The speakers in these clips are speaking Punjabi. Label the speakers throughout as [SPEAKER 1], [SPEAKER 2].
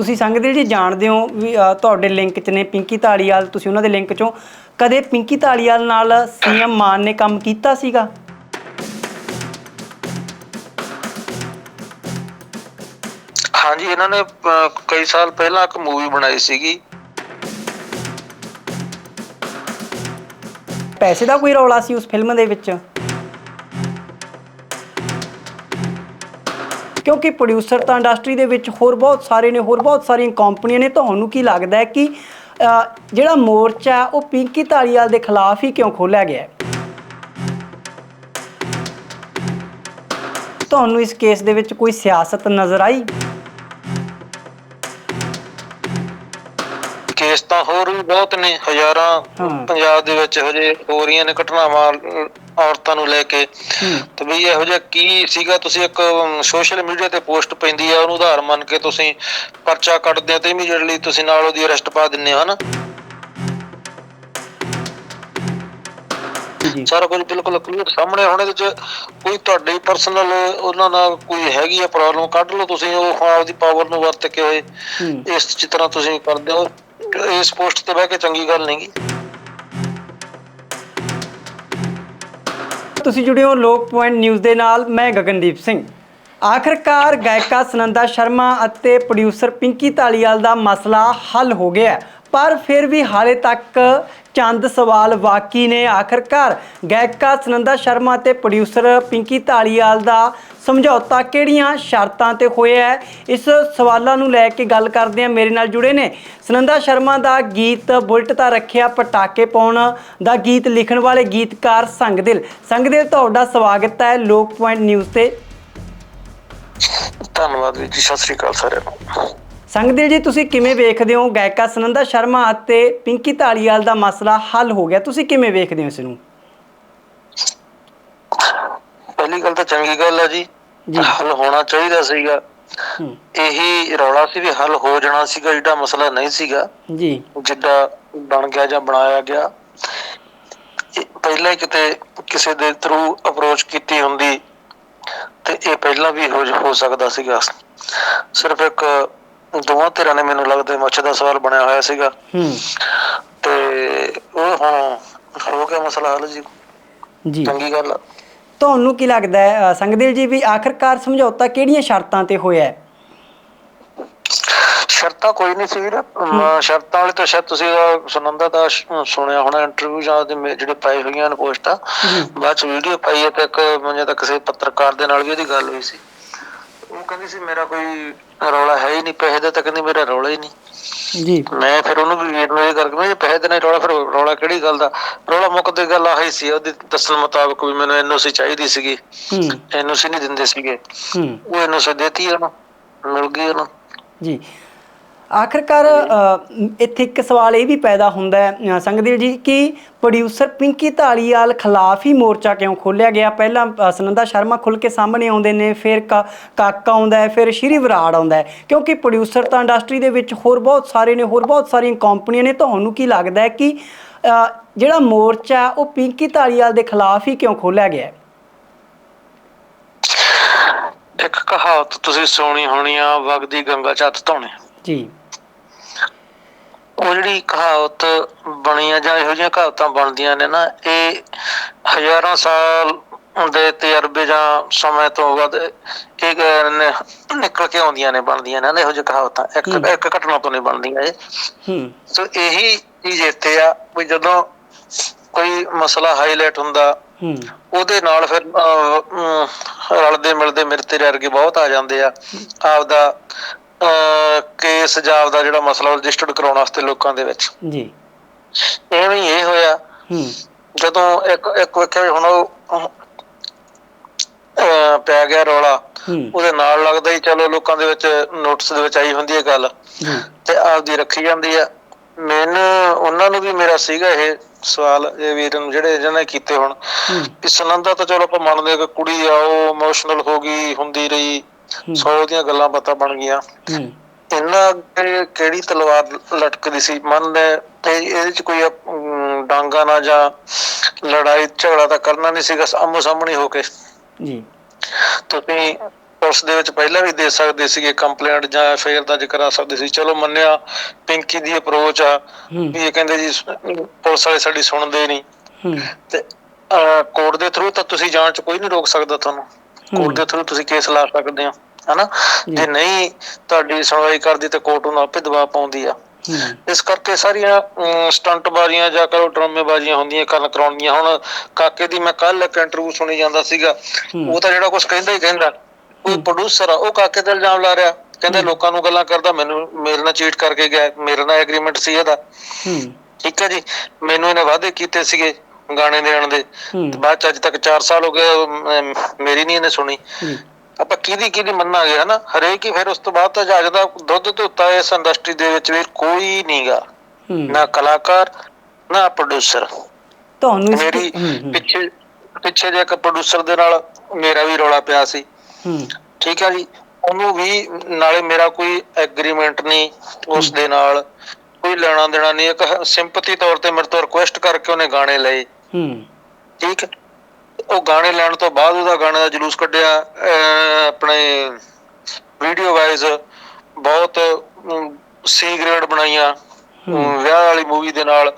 [SPEAKER 1] ਤੁਸੀਂ ਸੰਗਦੇਲ ਜੀ ਜਾਣਦੇ ਹੋ ਵੀ ਅ, ਤੁਹਾਡੇ ਲਿੰਕ 'ਚ ਨੇ ਪਿੰਕੀ ਧਾਲੀਵਾਲ ਤੁਸੀਂ ਉਹਨਾਂ ਦੇ ਲਿੰਕ 'ਚੋਂ ਕਦੇ ਪਿੰਕੀ ਧਾਲੀਵਾਲ ਨਾਲ ਸੀਐਮ ਮਾਨ ਨੇ ਕੰਮ ਕੀਤਾ ਸੀਗਾ?
[SPEAKER 2] ਹਾਂਜੀ ਇਹਨਾਂ ਨੇ ਅਹ, ਕਈ ਸਾਲ ਪਹਿਲਾਂ ਇੱਕ ਮੂਵੀ ਬਣਾਈ ਸੀਗੀ।
[SPEAKER 1] ਪੈਸੇ ਦਾ ਕੋਈ ਰੌਲਾ ਸੀ ਉਸ ਫਿਲਮ ਦੇ ਵਿੱਚ? ਕਿਉਂਕਿ ਪ੍ਰੋਡਿਊਸਰ ਤਾਂ ਇੰਡਸਟਰੀ ਦੇ ਵਿੱਚ ਹੋਰ ਬਹੁਤ ਸਾਰੇ ਨੇ, ਹੋਰ ਬਹੁਤ ਸਾਰੀਆਂ ਕੰਪਨੀਆਂ ਨੇ, ਤੁਹਾਨੂੰ ਕੀ ਲੱਗਦਾ ਹੈ ਕਿ ਜਿਹੜਾ ਮੋਰਚਾ ਉਹ ਪਿੰਕੀ ਧਾਲੀਵਾਲ ਦੇ ਖਿਲਾਫ ਹੀ ਕਿਉਂ ਖੋਲਿਆ ਗਿਆ ਹੈ? ਤੁਹਾਨੂੰ ਇਸ ਕੇਸ ਦੇ ਵਿੱਚ ਕੋਈ ਸਿਆਸਤ ਨਜ਼ਰ ਆਈ?
[SPEAKER 2] ਕੇਸ ਤਾਂ ਹੋਰ ਵੀ ਬਹੁਤ ਨੇ ਹਜ਼ਾਰਾਂ। ਪੰਜਾਬ ਦੇ ਵਿੱਚ ਇਹੋ ਜਿਹੇ ਹੋ ਰਹੀਆਂ ਨੇ ਘਟਨਾਵਾਂ ਔਰਤਾਂ ਨੂੰ ਲੈ ਕੇ। ਤੇ ਵੀ ਇਹੋ ਜਿਹਾ ਕੀ ਸੀਗਾ? ਤੁਸੀਂ ਇੱਕ ਸੋਸ਼ਲ ਮੀਡੀਆ ਤੇ ਪੋਸਟ ਪੈਂਦੀ ਆ ਉਹਨੂੰ ਉਦਾਹਰਨ ਮੰਨ ਕੇ ਤੁਸੀਂ ਪਰਚਾ ਕੱਢਦੇ ਹੋ ਤੇ ਇਮੀਡੀਏਟਲੀ ਤੁਸੀਂ ਨਾਲ ਉਹਦੀ ਅਰੈਸਟ ਪਾ ਦਿੰਦੇ ਹੋ ਹਨਾ? ਸਾਰਾ ਕੁਝ ਬਿਲਕੁਲ ਕਲੀਅਰ ਸਾਹਮਣੇ ਹੁਣ ਇਹਦੇ ਚ ਕੋਈ ਤੁਹਾਡੀ ਪਰਸਨਲ ਉਹਨਾਂ ਨਾਲ ਕੋਈ ਹੈਗੀ ਆ ਪ੍ਰੋਬਲਮ ਕੱਢ ਲਓ ਤੁਸੀਂ ਉਹ ਆਪਦੀ ਪਾਵਰ ਨੂੰ ਵਰਤ ਕੇ ਇਸ ਤਰ੍ਹਾਂ ਤੁਸੀਂ ਕਰਦੇ ਹੋ। ਇਸ ਪੋਸਟ ਤੇ ਬਹਿ ਕੇ ਚੰਗੀ ਗੱਲ ਨਹੀਂਗੀ
[SPEAKER 1] ਤੁਸੀਂ ਜੁੜੇ ਹੋ ਲੋਕ ਪੁਆਇੰਟ ਨਿਊਜ਼ ਦੇ ਨਾਲ, ਮੈਂ ਗਗਨਦੀਪ ਸਿੰਘ ਆਖਰਕਾਰ ਗਾਇਕਾ ਸੁਨੰਦਾ ਸ਼ਰਮਾ ਅਤੇ ਪ੍ਰੋਡਿਊਸਰ ਪਿੰਕੀ ਧਾਲੀਵਾਲ ਦਾ ਮਸਲਾ ਹੱਲ ਹੋ ਗਿਆ ਹੈ। ਪਰ ਫਿਰ ਵੀ ਹਾਲੇ ਤੱਕ ਚੰਦ ਸਵਾਲ ਬਾਕੀ ਨੇ ਆਖਰਕਾਰ ਗਾਇਕਾ ਸੁਨੰਦਾ ਸ਼ਰਮਾ ਤੇ ਪ੍ਰੋਡਿਊਸਰ ਪਿੰਕੀ ਧਾਲੀਵਾਲ ਦਾ ਸਮਝੌਤਾ ਕਿਹੜੀਆਂ ਸ਼ਰਤਾਂ ਤੇ ਹੋਇਆ ਹੈ? ਇਸ ਸਵਾਲਾਂ ਨੂੰ ਲੈ ਕੇ ਗੱਲ ਕਰਦੇ ਹਾਂ। ਮੇਰੇ ਨਾਲ ਜੁੜੇ ਨੇ ਸੁਨੰਦਾ ਸ਼ਰਮਾ ਦਾ ਗੀਤ ਬੁਲਟ ਤਾਂ ਰੱਖਿਆ, ਪਟਾਕੇ ਪਾਉਣ ਦਾ ਗੀਤ ਲਿਖਣ ਵਾਲੇ ਗੀਤਕਾਰ ਸੰਗਦਿਲ। ਸੰਗਦਿਲ, ਤੁਹਾਡਾ ਸਵਾਗਤ ਹੈ ਲੋਕ ਪੁਆਇੰਟ ਨਿਊਜ਼ ਤੇ।
[SPEAKER 2] ਧੰਨਵਾਦ ਵੀਰ ਜੀ, ਸਤਿ ਸ੍ਰੀ ਅਕਾਲ ਸਾਰਿਆਂ ਨੂੰ।
[SPEAKER 1] ਸੰਗਦਿਲ ਜੀ ਤੁਸੀਂ ਕਿਵੇਂ ਵੇਖਦੇ ਹੋ? ਗਾਇਕਾ ਸੁਨੰਦਾ ਸ਼ਰਮਾ ਅਤੇ ਪਿੰਕੀ ਧਾਲੀਵਾਲ ਦਾ ਮਸਲਾ ਹੱਲ ਹੋ ਗਿਆ। ਤੁਸੀਂ ਕਿਵੇਂ ਵੇਖਦੇ ਹੋ ਇਸ ਨੂੰ?
[SPEAKER 2] ਪਹਿਲੀ ਗੱਲ ਤਾਂ ਚੰਗੀ ਗੱਲ ਆ ਜੀ।
[SPEAKER 1] ਜੀ।
[SPEAKER 2] ਹੱਲ ਹੋਣਾ ਚਾਹੀਦਾ ਸੀਗਾ।
[SPEAKER 1] ਹੂੰ।
[SPEAKER 2] ਇਹੀ ਰੌਲਾ ਸੀ ਵੀ ਹੱਲ ਹੋ ਜਾਣਾ ਸੀਗਾ ਜਿਹੜਾ ਮਸਲਾ ਨਹੀਂ ਸੀਗਾ।
[SPEAKER 1] ਜੀ।
[SPEAKER 2] ਜਿੱਦਾਂ ਬਣ ਗਿਆ ਜਾਂ ਬਣਾਇਆ ਗਿਆ। ਪਹਿਲਾਂ ਹੀ ਕਿਤੇ ਕਿਸੇ ਦੇ ਥਰੂ ਅਪਰੋਚ ਕੀਤੀ ਹੁੰਦੀ ਤੇ ਇਹ ਪਹਿਲਾਂ ਵੀ ਹੋ ਹੋ ਸਕਦਾ ਸੀਗਾ। ਸਿਰਫ ਇੱਕ ਦੋਵਾਂ ਧਿਰਾਂ ਨੇ ਮੈਨੂੰ ਲੱਗਦਾ ਮੱਛ ਦਾ ਸਵਾਲ ਬਣਿਆ ਹੋਇਆ ਸੀਗਾ।
[SPEAKER 1] ਹੂੰ।
[SPEAKER 2] ਤੇ ਉਹ ਹੁਣ ਹੋ ਗਿਆ ਮਸਲਾ ਹੱਲ ਜੀ।
[SPEAKER 1] ਜੀ।
[SPEAKER 2] ਚੰਗੀ ਗੱਲ ਆ।
[SPEAKER 1] ਤੁਹਾਨੂੰ ਕੀ ਲੱਗਦਾ ਹੈ ਅ, ਸੰਗਦਿਲ ਜੀ ਵੀ ਆਖਰਕਾਰ ਸਮਝੌਤਾ ਕਿਹੜੀਆਂ ਸ਼ਰਤਾਂ ਤੇ ਹੋਇਆ ਹੈ?
[SPEAKER 2] ਸ਼ਰਤਾਂ ਕੋਈ ਨਹੀਂ ਸੀ ਵੀਰ। ਅਮ, ਸ਼ਰਤਾਂ ਵਾਲੇ ਤਾਂ ਸ਼ਾਇਦ ਤੁਸੀਂ ਸੁਨੰਦਾ ਦਾ ਸ਼- ਸੁਣਿਆ ਹੋਣਾ ਇੰਟਰਵਿਊ ਜਾਂ ਉਹਦੇ ਮੇ- ਜਿਹੜੇ ਪਾਏ ਹੋਈਆਂ ਨੇ ਪੋਸਟਾਂ ਬਾਅਦ ਚ ਵੀਡੀਓ ਪਾਈ ਹੈ ਤੇ ਇੱਕ ਤਾਂ ਕਿਸੇ ਪੱਤਰਕਾਰ ਦੇ ਨਾਲ ਵੀ ਉਹਦੀ ਗੱਲ ਹੋਈ ਸੀ। ਉਹ ਕਹਿੰਦੀ ਸੀ ਮੇਰਾ ਕੋਈ ਨਹੀਂ ਪੈਸੇ ਦਾ ਤਾਂ ਕਹਿੰਦੀ ਮੇਰਾ ਰੌਲਾ ਹੀ ਨਹੀਂ।
[SPEAKER 1] ਜੀ।
[SPEAKER 2] ਮੈਂ ਫਿਰ ਉਹਨੂੰ ਵੀ ਵੇਟ ਮੇਰੇ ਕਰਕੇ ਮੈਂ ਪੈਸੇ ਦੇ ਨਹੀਂ ਰੌਲਾ ਫਿਰ ਰੌਲਾ ਕਿਹੜੀ ਗੱਲ ਦਾ? ਰੌਲਾ ਮੁੱਕਦੀ ਗੱਲ ਆਹੀ ਸੀ ਉਹਦੇ ਦੱਸਣ ਮੁਤਾਬਕ ਵੀ ਮੈਨੂੰ ਐਨਓਸੀ ਚਾਹੀਦੀ ਸੀਗੀ। ਐਨਓਸੀ ਨਹੀਂ ਦਿੰਦੇ ਸੀਗੇ। ਉਹ ਐਨਓਸੀ ਦੇਤੀ ਉਹਨੂੰ ਮਿਲ ਗਈ ਉਹਨੂੰ।
[SPEAKER 1] ਜੀ। ਆਖਰਕਾਰ ਇੱਥੇ ਇੱਕ ਸਵਾਲ ਇਹ ਵੀ ਪੈਦਾ ਹੁੰਦਾ ਹੈ ਸੰਗਦੇਵ ਜੀ ਕਿ ਪ੍ਰੋਡਿਊਸਰ ਪਿੰਕੀ ਧਾਲੀਵਾਲ ਖਿਲਾਫ ਹੀ ਮੋਰਚਾ ਕਿਉਂ ਖੋਲਿਆ ਗਿਆ? ਪਹਿਲਾਂ ਸੁਨੰਦਾ ਸ਼ਰਮਾ ਖੁੱਲ ਕੇ ਸਾਹਮਣੇ ਆਉਂਦੇ ਨੇ ਫਿਰ ਕਾਕਾ ਆਉਂਦਾ ਹੈ ਫਿਰ ਸ਼੍ਰੀ ਵਿਰਾੜ ਆਉਂਦਾ ਹੈ। ਕਿਉਂਕਿ ਪ੍ਰੋਡਿਊਸਰ ਤਾਂ ਇੰਡਸਟਰੀ ਦੇ ਵਿੱਚ ਹੋਰ ਬਹੁਤ ਸਾਰੇ ਨੇ ਹੋਰ ਬਹੁਤ ਸਾਰੀਆਂ ਕੰਪਨੀਆਂ ਨੇ ਤੁਹਾਨੂੰ ਕੀ ਲੱਗਦਾ ਹੈ ਕਿ ਜਿਹੜਾ ਮੋਰਚਾ ਉਹ ਪਿੰਕੀ ਧਾਲੀਵਾਲ ਦੇ ਖਿਲਾਫ ਹੀ ਕਿਉਂ ਖੋਲਿਆ ਗਿਆ ਹੈ?
[SPEAKER 2] ਇੱਕ ਕਹਾਵਤ ਤੁਸੀਂ ਸੁਣੀ ਹੋਣੀ ਆ ਵਗਦੀ ਗੰਗਾ ਚ ਹੱਥ ਧੋਣੇ।
[SPEAKER 1] ਜੀ।
[SPEAKER 2] ਉਹ ਜਿਹੜੀ ਕਹਾਵਤ ਬਣੀ ਆ ਜਾਂ ਇਹੋ ਜਿਹੀਆਂ ਕਹਾਵਤਾਂ ਬਣਦੀਆਂ ਨੇ ਨਾ ਇਹ ਹਜ਼ਾਰਾਂ ਸਾਲ ਦੇ ਤਜਰਬੇ ਜਾਂ ਸਮੇਂ ਤੋਂ ਬਾਅਦ ਇਹ ਨਿਕਲ ਕੇ ਆਉਂਦੀਆਂ ਨੇ ਬਣਦੀਆਂ ਨੇ ਇਹੋ ਜਿਹੀ ਕਹਾਵਤਾਂ। ਇੱਕ। ਇੱਕ ਘਟਨਾ ਤੋਂ ਨਹੀਂ ਬਣਦੀਆਂ ਇਹ।
[SPEAKER 1] ਹੂੰ।
[SPEAKER 2] ਸੋ ਇਹੀ ਚੀਜ਼ ਇੱਥੇ ਆ ਵੀ ਜਦੋਂ ਕੋਈ ਮਸਲਾ ਹਾਈਲਾਈਟ ਹੁੰਦਾ
[SPEAKER 1] ਹੂੰ।
[SPEAKER 2] ਉਹਦੇ ਨਾਲ ਫਿਰ ਰਲਦੇ ਮਿਲਦੇ ਮੇਰੇ ਤੇ ਵਰਗੇ ਬਹੁਤ ਆ ਜਾਂਦੇ ਆ। ਆਪਦਾ ਕੇਸ ਜਾਂ ਆਪਦਾ ਜਿਹੜਾ ਮਸਲਾ ਰਜਿਸਟਰਡ ਕਰਾਉਣ ਵਾਸਤੇ ਲੋਕਾਂ ਦੇ ਵਿੱਚ।
[SPEAKER 1] ਜੀ।
[SPEAKER 2] ਐਵੇਂ ਹੀ ਇਹ ਹੋਇਆ।
[SPEAKER 1] ਹੂੰ।
[SPEAKER 2] ਜਦੋਂ ਇੱਕ ਇੱਕ ਵੇਖਿਆ ਹੁਣ ਉਹ ਪੈ ਗਿਆ ਰੌਲਾ। ਉਹਦੇ ਨਾਲ ਲੱਗਦਾ ਹੀ ਚਲੋ ਲੋਕਾਂ ਦੇ ਵਿੱਚ ਨੋਟਿਸ ਦੇ ਵਿੱਚ ਆਈ ਹੁੰਦੀ ਹੈ ਗੱਲ। ਤੇ ਆਪਦੀ ਰੱਖੀ ਜਾਂਦੀ ਆ ਮੈਨੂੰ ਉਹਨਾਂ ਨੂੰ ਵੀ ਮੇਰਾ ਸੀਗਾ ਇਹ ਸਵਾਲ ਇਹ ਵੀਰ ਨੂੰ ਜਿਹੜੇ ਜਿਹਨਾਂ ਨੇ ਕੀਤੇ ਹੁਣ। ਕਿ ਸੁਨੰਦਾ ਤਾਂ ਚਲੋ ਆਪਾਂ ਮੰਨਦੇ ਕਿ ਕੁੜੀ ਆ ਉਹ ਇਮੋਸ਼ਨਲ ਹੋ ਗਈ ਹੁੰਦੀ ਰਹੀ। ਸੌ ਦੀਆਂ ਗੱਲਾਂ ਬਾਤਾਂ ਬਣ ਗਈਆਂ। ਇਹਨਾਂ ਅੱਗੇ ਕਿਹੜੀ ਤਲਵਾਰ ਲਟਕਦੀ ਸੀ? ਮੰਨਦੇ ਤੇ ਇਹਦੇ ਚ ਕੋਈ ਡਾਂਗਾ ਨਾ ਜਾਂ ਲੜਾਈ ਝਗੜਾ ਤਾਂ ਕਰਨਾ ਨਹੀਂ ਸੀਗਾ ਆਮੋ ਸਾਹਮਣੇ ਹੋ ਕੇ।
[SPEAKER 1] ਜੀ।
[SPEAKER 2] ਤੁਸੀਂ ਪੁਲਿਸ ਦੇ ਵਿੱਚ ਪਹਿਲਾਂ ਵੀ ਦੇ ਸਕਦੇ ਸੀਗੇ ਕੰਪਲੇਂਟ ਜਾਂ ਐਫਆਈਆਰ ਦਰਜ ਕਰਾ ਸਕਦੇ ਸੀ। ਚਲੋ ਮੰਨਿਆ ਪਿੰਕੀ ਦੀ ਅਪਰੋਚ ਆ ਵੀ ਇਹ ਕਹਿੰਦੇ ਜੀ ਪੁਲਿਸ ਵਾਲੇ ਸਾਡੀ ਸੁਣਦੇ ਨਹੀਂ।
[SPEAKER 1] ਹੂੰ।
[SPEAKER 2] ਤੇ ਕੋਰਟ ਦੇ ਥਰੂ ਤਾਂ ਤੁਸੀਂ ਜਾਣ ਚ ਕੋਈ ਨਹੀਂ ਰੋਕ ਸਕਦਾ ਤੁਹਾਨੂੰ। ਕੋਰਟ ਦੇ ਥਰੂ ਤੁਸੀਂ ਕੇਸ ਲਾ ਸਕਦੇ ਹੋ ਹਨਾ? ਜੇ। ਨਹੀਂ ਤੁਹਾਡੀ ਸੁਣਵਾਈ ਕਰਦੀ ਤਾਂ ਕੋਰਟ ਨੂੰ ਆਪੇ ਦਬਾਅ ਪਾਉਂਦੀ ਆ। ਇਸ ਕਰਕੇ ਸਾਰੀਆਂ ਸਟੰਟ ਬਾਜ਼ੀਆਂ ਜਾਂ ਕਰੋ ਡਰਾਮੇ ਬਾਜ਼ੀਆਂ ਹੁੰਦੀਆਂ ਕਰਨ ਕਰਾਉਣੀਆਂ। ਹੁਣ ਕਾਕੇ ਦੀ ਮੈਂ ਕੱਲ ਇੱਕ ਇੰਟਰਵਿਊ ਸੁਣੀ ਜਾਂਦਾ ਸੀਗਾ। ਉਹ ਤਾਂ ਜਿਹੜਾ ਕੁਝ ਕਹਿੰਦਾ ਹੀ ਕਹਿੰਦਾ। ਕੋਈ ਪ੍ਰੋਡਿਊਸਰ ਆ ਉਹ ਕਾਕੇ ਤੇ ਇਲਜ਼ਾਮ ਲਾ ਰਿਹਾ। ਕਹਿੰਦੇ ਲੋਕਾਂ ਨੂੰ ਗੱਲਾਂ ਕਰਦਾ ਮੈਨੂੰ ਮੇਰੇ ਨਾਲ ਚੀਟ ਕਰਕੇ ਗਿਆ ਮੇਰੇ ਨਾਲ ਐਗਰੀਮੈਂਟ ਸੀ ਇਹਦਾ। ਠੀਕ ਹੈ ਜੀ? ਮੈਨੂੰ ਇਹਨੇ ਵਾਅਦੇ ਕੀਤੇ ਸੀਗੇ। ਗਾਣੇ ਦੇਣ ਦੇ। ਤੇ ਬਾਅਦ ਚ ਅੱਜ ਤੱਕ 4 ਸਾਲ ਹੋ ਗਏ ਅਮ, ਮੇਰੀ ਨਹੀਂ ਇਹਨੇ ਸੁਣੀ। ਆਪਾਂ ਕਿਹਦੀ ਕਿਹਦੀ ਮੰਨਾਂਗੇ ਹਨਾ? ਹਰੇਕ ਹੀ ਫਿਰ ਉਸ ਤੋਂ ਬਾਅਦ ਤਾਂ ਜੱਜ ਦਾ ਦੁੱਧ ਧੋਤਾ ਇਸ ਇੰਡਸਟਰੀ ਦੇ ਵਿੱਚ ਵੀ ਕੋਈ ਨਹੀਂਗਾ। ਨਾ ਕਲਾਕਾਰ ਨਾ ਪ੍ਰੋਡਿਊਸਰ
[SPEAKER 1] ਤੁਹਾਨੂੰ ਇਸ
[SPEAKER 2] ਮੇਰੀ
[SPEAKER 1] ਹੂੰ ਹੂੰ,
[SPEAKER 2] ਪਿੱਛੇ ਪਿੱਛੇ ਜੇ ਇੱਕ ਪ੍ਰੋਡਿਊਸਰ ਦੇ ਨਾਲ ਮੇਰਾ ਵੀ ਰੌਲਾ ਪਿਆ ਸੀ।
[SPEAKER 1] ਹੂੰ।
[SPEAKER 2] ਠੀਕ ਹੈ ਜੀ? ਉਹਨੂੰ ਵੀ ਨਾਲੇ ਮੇਰਾ ਕੋਈ ਐਗਰੀਮੈਂਟ ਨਹੀਂ ਉਸ ਦੇ ਨਾਲ। ਕੋਈ ਲੈਣਾ ਦੇਣਾ ਨਹੀਂ। ਇੱਕ ਸਿੰਪਥੀ ਤੌਰ ਤੇ ਮੇਰੇ ਤੋਂ ਰਿਕੁਐਸਟ ਕਰਕੇ ਉਹਨੇ ਗਾਣੇ ਲਏ।
[SPEAKER 1] ਹੂੰ।
[SPEAKER 2] ਠੀਕ। ਉਹ ਗਾਣੇ ਲੈਣ ਤੋਂ ਬਾਅਦ ਉਹਦਾ ਗਾਣੇ ਦਾ ਜਲੂਸ ਕੱਢਿਆ ਆਪਣੇ ਵੀਡੀਓ ਵਾਈਜ਼ ਬਹੁਤ ਸੀ ਗ੍ਰੇਡ ਬਣਾਈਆਂ। ਵਿਆਹ ਵਾਲੀ ਮੂਵੀ ਦੇ ਨਾਲ